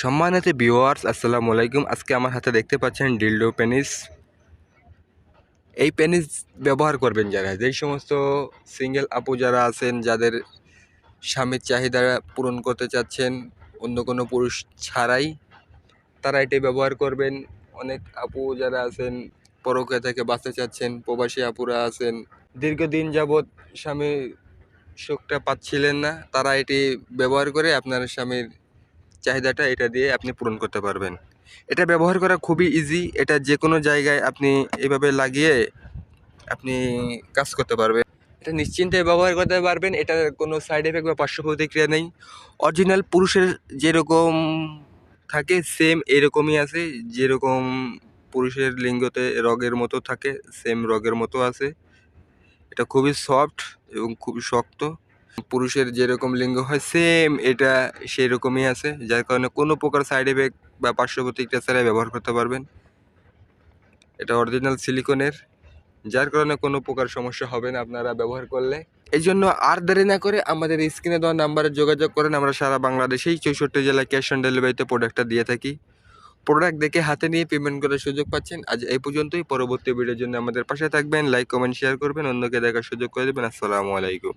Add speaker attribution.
Speaker 1: সম্মানিত ভিউয়ার্স আসসালামু আলাইকুম। আজকে আমার হাতে দেখতে পাচ্ছেন ডিলডো পেনিস এই পেনিস ব্যবহার করবেন যারা। যেই সমস্ত সিঙ্গেল আপু যারা আছেন, যাদের স্বামীর চাহিদা পূরণ করতে চাচ্ছেন, অন্য কোনো পুরুষ ছাড়াই, তারা এটি ব্যবহার করবেন। অনেক আপু যারা আছেন পরকে থেকে বাঁচতে চাচ্ছেন, প্রবাসী আপুরা আছেন, দীর্ঘদিন যাবৎ স্বামীর সুখটা পাচ্ছিলেন না, তারা এটি ব্যবহার করে আপনার স্বামীর চাহিদাটা এটা দিয়ে আপনি পূরণ করতে পারবেন। এটা ব্যবহার করা খুবই ইজি এটা যে কোনো জায়গায় আপনি এভাবে লাগিয়ে আপনি কাজ করতে পারবেন। এটা নিশ্চিন্তে ব্যবহার করতে পারবেন, এটার কোনো সাইড এফেক্ট বা পার্শ্ব প্রতিক্রিয়া নেই। অরিজিনাল পুরুষের যেরকম থাকে সেম এরকমই আছে, যেরকম পুরুষের লিঙ্গতে রগের মতো থাকে সেম রগের মতো আছে। এটা খুবই সফট এবং খুবই শক্ত। পুরুষের যেরকম লিঙ্গ হয় সেম এটা সেই রকমই আছে। যার কারণে কোনো প্রকার সাইড এফেক্ট বা পার্শ্ব প্রতিক্রিয়া ছাড়াই ব্যবহার করতে পারবেন। এটা অরিজিনাল সিলিকনের যার কারণে কোনো প্রকার সমস্যা হবে না আপনারা ব্যবহার করলে। এই জন্য আর দেরি না করে আমাদের স্ক্রিনে দেওয়া নাম্বারে যোগাযোগ করেন। আমরা সারা বাংলাদেশেই চৌষট্টি জেলায় ক্যাশ অন ডেলিভারিতে প্রোডাক্টটা দিয়ে থাকি। প্রোডাক্ট দেখে হাতে নিয়ে পেমেন্ট করার সুযোগ পাচ্ছেন। আজ এই পর্যন্তই। পরবর্তী ভিডিওর জন্য আমাদের পাশে থাকবেন। লাইক কমেন্ট শেয়ার করবেন। অন্যকে দেখার সুযোগ করে দেবেন। আসসালামু আলাইকুম।